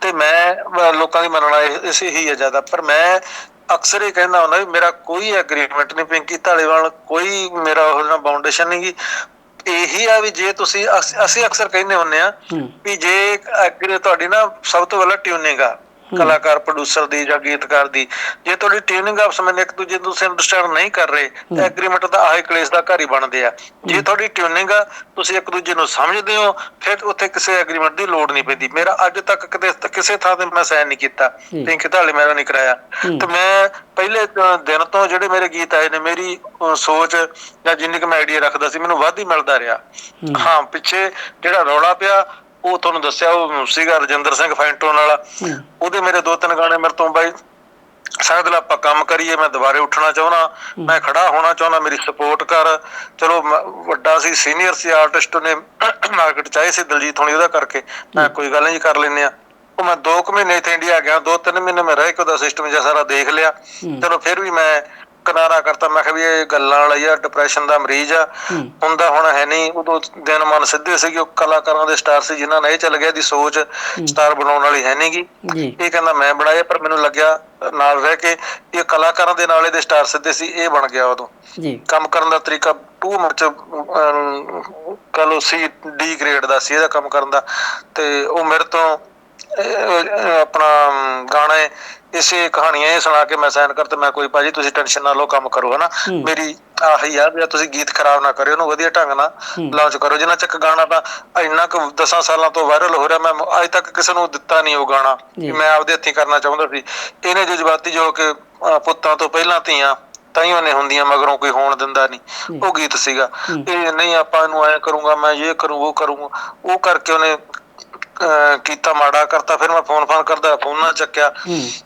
[SPEAKER 2] ਤੇ ਮੈਂ ਲੋਕਾਂ ਦੀ ਮੰਨਣਾ ਇਸੇ ਹੀ ਹੈ ਜ਼ਿਆਦਾ। ਪਰ ਮੈਂ ਅਕਸਰ ਇਹ ਕਹਿੰਦਾ ਹੁੰਦਾ ਵੀ ਮੇਰਾ ਕੋਈ ਐਗਰੀਮੈਂਟ ਨਹੀਂ ਪਿੰਕੀ ਢਾਲੀਵਾਲ ਕੋਈ ਮੇਰਾ ਉਹ ਨਾਲ ਬਾਉਂਡੇਸ਼ਨ ਨਹੀਂ ਇਹੀ ਆ ਵੀ ਜੇ ਤੁਸੀਂ ਅਸ- ਅਕਸਰ ਕਹਿੰਦੇ ਹੁੰਨੇ ਆ ਵੀ ਜੇ ਤੁਹਾਡੀ ਨਾ ਸਭ ਤੋਂ ਪਹਿਲਾਂ ਟਿਊਨਿੰਗ ਆ ਕਲਾਕਾਰ ਪ੍ਰੋਡਿਊਸਰ ਦੀ ਜਾਂ ਗੀਤਕਾਰ ਦੀ। ਜੇ ਤੁਹਾਡੀ ਟਿਊਨਿੰਗ ਆਪਸ ਵਿੱਚ ਇੱਕ ਦੂਜੇ ਨੂੰ ਤੁਸੀਂ ਅੰਡਰਸਟੈਂਡ ਨਹੀਂ ਕਰ ਰਹੇ ਤਾਂ ਐਗਰੀਮੈਂਟ ਦਾ ਆਹੇ ਕਲੇਸ਼ ਦਾ ਘਰ ਹੀ ਬਣਦੇ ਆ। ਜੇ ਤੁਹਾਡੀ ਟਿਊਨਿੰਗ ਆ ਤੁਸੀਂ ਇੱਕ ਦੂਜੇ ਨੂੰ ਸਮਝਦੇ ਹੋ ਫਿਰ ਉੱਥੇ ਕਿਸੇ ਐਗਰੀਮੈਂਟ ਦੀ ਲੋੜ ਨਹੀਂ ਪੈਂਦੀ। ਮੇਰਾ ਅੱਜ ਤੱਕ ਕਿਤੇ ਕਿਸੇ ਥਾਂ ਤੇ ਮੈਂ ਸਾਈਨ ਨਹੀਂ ਕੀਤਾ।
[SPEAKER 1] ਹੂੰ।
[SPEAKER 2] ਪਿੰਕ ਢਾਲੇ ਮੇਰਾ ਨਹੀਂ ਕਰਾਇਆ। ਤੇ ਮੈਂ ਪਹਿਲੇ ਦਿਨ ਤੋਂ ਜਿਹੜੇ ਮੇਰੇ ਗੀਤ ਆਏ ਨੇ ਮੇਰੀ ਸੋਚ ਜਾਂ ਜਿੰਨੀ ਕੁ ਮੈਂ ਆਈਡੀਆ ਰੱਖਦਾ ਸੀ ਮੈਨੂੰ ਵੱਧ ਹੀ ਮਿਲਦਾ ਰਿਹਾ। ਹਾਂ ਪਿੱਛੇ ਜਿਹੜਾ ਰੌਲਾ ਪਿਆ ਉਹ ਤੁਹਾਨੂੰ ਦੱਸਿਆ ਉਹ ਸੀਗਾ ਰਜਿੰਦਰ ਸਿੰਘ ਫੈਂਟੋਨ ਵਾਲਾ
[SPEAKER 1] ਹੂੰ।
[SPEAKER 2] ਉਹਦੇ ਮੇਰੇ ਦੋ ਤਿੰਨ ਗਾਣੇ ਮੇਰੇ ਤੋਂ ਬਾਈ ਸ਼ਾਇਦ ਆਪਾਂ ਕੰਮ ਕਰੀਏ ਮੈਂ ਦੁਬਾਰੇ ਉੱਠਣਾ ਚਾਹੁੰਦਾ ਮੈਂ ਖੜਾ ਹੋਣਾ ਚਾਹੁੰਦਾ ਮੇਰੀ ਸਪੋਰਟ ਕਰ। ਚਲੋ ਵੱਡਾ ਸੀ ਸੀਨੀਅਰ ਸੀ ਆਰਟਿਸਟ ਨੇ ਮਾਰਕੀਟ ਚਾਹੇ ਸੀ ਦਲਜੀਤ ਹੋਣੀ ਉਹਦਾ ਕਰਕੇ। ਮੈਂ ਕੋਈ ਗੱਲ ਨਹੀਂ ਕਰ ਲੈਨੇ ਆ ਉਹ ਮੈਂ 2 ਕੁ ਮਹੀਨੇ ਇੱਥੇ ਇੰਡੀਆ ਗਿਆ 2-3 ਮਹੀਨੇ ਮੈਂ ਰਹਿ ਕੇ ਉਹਦਾ ਸਿਸਟਮ ਜਿਹਾ ਸਾਰਾ ਦੇਖ ਲਿਆ। ਚਲੋ ਫਿਰ ਵੀ ਮੈਂ ਕਿਨਾਰਾ ਕਰਤਾ। ਮੈਂ ਕਿਹਾ ਵੀ ਇਹ ਗੱਲਾਂ ਵਾਲਾ ਆ ਡਿਪਰੈਸ਼ਨ ਦਾ ਮਰੀਜ਼ ਆ। ਹੁੰਦਾ ਹੁਣ ਹੈ ਨਹੀਂ। ਉਦੋਂ ਦਿਨ ਮਨ ਸਿੱਧੇ ਸੀਗੇ ਉਹ ਕਲਾਕਾਰਾਂ ਦੇ ਸਟਾਰ ਸੀ ਜਿਨ੍ਹਾਂ ਨੇ ਇਹ ਚੱਲ ਗਿਆ ਦੀ ਸੋਚ ਸਟਾਰ ਬਣਾਉਣ ਵਾਲੀ ਹੈ ਨਹੀਂਗੀ ਇਹ ਕਹਿੰਦਾ ਮੈਂ ਬਣਾਇਆ ਪਰ ਮੈਨੂੰ ਲੱਗਿਆ ਨਾਲ ਰਹਿ ਕੇ ਇਹ ਕਲਾਕਾਰਾਂ ਦੇ ਨਾਲ ਇਹਦੇ ਸਟਾਰ ਸਿੱਧੇ ਸੀ ਇਹ ਬਣ ਗਿਆ ਉਦੋਂ।
[SPEAKER 1] ਜੀ।
[SPEAKER 2] ਕੰਮ ਕਰਨ ਦਾ ਤਰੀਕਾ ਟੂ ਮਚ ਕਹ ਸੀ ਡੀ ਗ੍ਰੇਡ ਦਾ ਸੀ ਇਹਦਾ ਕੰਮ ਕਰਨ ਦਾ। ਤੇ ਉਹ ਮੇਰੇ ਤੋਂ ਆਪਣਾ ਗਾਣੇ ਇਸੇ ਕਹਾਣੀਆਂ ਇਹ ਸੁਣਾ ਕੇ ਮੈਂ ਸਾਈਨ ਕਰ ਤੇ ਮੈਂ ਕੋਈ ਭਾਜੀ ਤੁਸੀਂ ਟੈਨਸ਼ਨ ਨਾ ਲਓ ਕੰਮ ਕਰੋ ਹਨਾ। ਮੇਰੀ ਆਹੀ ਆ ਵੀ ਤੁਸੀਂ ਗੀਤ ਖਰਾਬ ਨਾ ਕਰਿਓ ਉਹਨੂੰ ਵਧੀਆ ਢੰਗ ਨਾਲ। ਲਾਂਚ ਕਰੋ। ਜਿੰਨਾ ਚੱਕ ਗਾਣਾ ਤਾਂ ਇੰਨਾ ਕੁ 10 ਸਾਲਾਂ ਤੋਂ ਵਾਇਰਲ ਹੋ ਰਿਹਾ ਮੈਂ ਅੱਜ ਤੱਕ ਕਿਸੇ ਨੂੰ ਦਿੱਤਾ ਨਹੀਂ ਉਹ ਗਾਣਾ। ਵੀ ਮੈਂ ਆਪਦੇ ਹੱਥੀਂ ਕਰਨਾ ਚਾਹੁੰਦਾ ਸੀ। ਇਹਨੇ ਜਜ਼ਬਾਤੀ ਜੋ ਕਿ ਪੁੱਤਾਂ ਤੋਂ ਪਹਿਲਾਂ ਧੀਆਂ ਤਾਈਆਂ ਨੇ ਹੁੰਦੀਆਂ ਮਗਰੋਂ ਕੋਈ ਹੋਣ ਦਿੰਦਾ ਨਹੀਂ। ਉਹ ਗੀਤ ਸੀਗਾ। ਇਹ ਨਹੀਂ ਆਪਾਂ ਇਹਨੂੰ ਐ ਕਰੂੰਗਾ ਮੈਂ ਇਹ ਕਰੂੰ ਉਹ ਕਰੂੰ ਉਹ ਕਰਕੇ ਉਹਨੇ ਕੀਤਾ ਮਾੜਾ ਕਰਤਾ ਫਿਰ ਮੈਂ ਫੋਨ ਫਾਨ ਕਰਦਾ ਫੋਨ ਨਾ ਚੱਕਿਆ।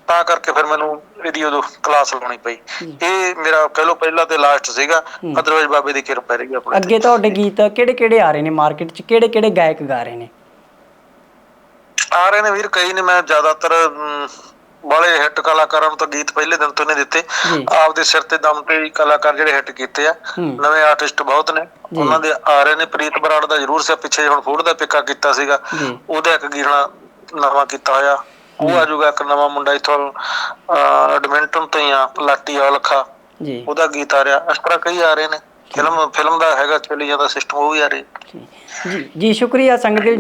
[SPEAKER 2] ਤਾਂ ਕਰਕੇ ਫਿਰ ਮੈਨੂੰ ਇਹਦੀ ਉਦੋਂ ਕਲਾਸ ਲਾਉਣੀ ਪਈ। ਇਹ ਮੇਰਾ ਕਹਿ ਲਓ ਪਹਿਲਾ ਤੇ ਲਾਸਟ ਸੀਗਾ। ਅਦਰਵਾਈਜ਼ ਬਾਬੇ ਦੀ ਕਿਰਪਾ ਰਹੀ ਆਪਣੇ।
[SPEAKER 1] ਅੱਗੇ ਤੁਹਾਡੇ ਗੀਤ ਕਿਹੜੇ ਕਿਹੜੇ ਆ ਰਹੇ ਨੇ ਮਾਰਕੀਟ 'ਚ? ਕਿਹੜੇ ਕਿਹੜੇ ਗਾਇਕ ਗਾ ਰਹੇ ਨੇ?
[SPEAKER 2] ਆ ਰਹੇ ਨੇ ਵੀਰ ਕਈ ਨੇ ਮੈਂ ਜ਼ਿਆਦਾਤਰ ਬਾਲੇ ਹਿੱਟ ਕਲਾਕਾਰਾਂ ਨੂੰ ਤਾਂ ਗੀਤ ਪਹਿਲੇ ਦਿਨ ਤੋਂ ਨੇ ਦਿੱਤੇ। ਆਪਦੇ ਸਿਰ ਤੇ ਦਮ ਤੇ ਕਲਾਕਾਰ ਜਿਹੜੇ ਹਿੱਟ ਕੀਤੇ ਆ। ਨਵੇਂ ਆਰਟਿਸਟ ਬਹੁਤ ਨੇ। ਉਹਨਾਂ ਦੇ ਆ ਰਹੇ ਨੇ। ਪ੍ਰੀਤ ਬਰਾੜ ਦਾ ਜ਼ਰੂਰ ਸੀ ਪਿੱਛੇ ਹੁਣ ਫੂਡ ਦਾ ਪਿੱਕਾ ਕੀਤਾ ਸੀਗਾ। ਉਹਦਾ ਇੱਕ ਗੀਣਾ ਨਵਾਂ ਕੀਤਾ ਹੋਇਆ। ਉਹ ਆ ਜਾਊਗਾ ਇੱਕ ਨਵਾਂ ਮੁੰਡਾ ਇਥੋਂ ਐਡਮਿੰਟਨ ਤੋਂ ਹੀ ਆ ਲਾਟੀ ਔਲਖਾ
[SPEAKER 1] ਜੀ।
[SPEAKER 2] ਉਹਦਾ ਗੀਤ ਆ ਰਿਹਾ। ਇਸ ਤਰ੍ਹਾਂ ਕਈ ਆ ਰਹੇ ਨੇ। ਫਿਲਮ ਫਿਲਮ ਦਾ ਹੈਗਾ ਚੱਲੀ ਜਾਂਦਾ ਸਿਸਟਮ ਉਹ ਵੀ ਆ ਰਿਹਾ।
[SPEAKER 1] ਜੀ। ਜੀ ਸ਼ੁਕਰੀਆ ਸੰਗਦੇਵ ਜੀ।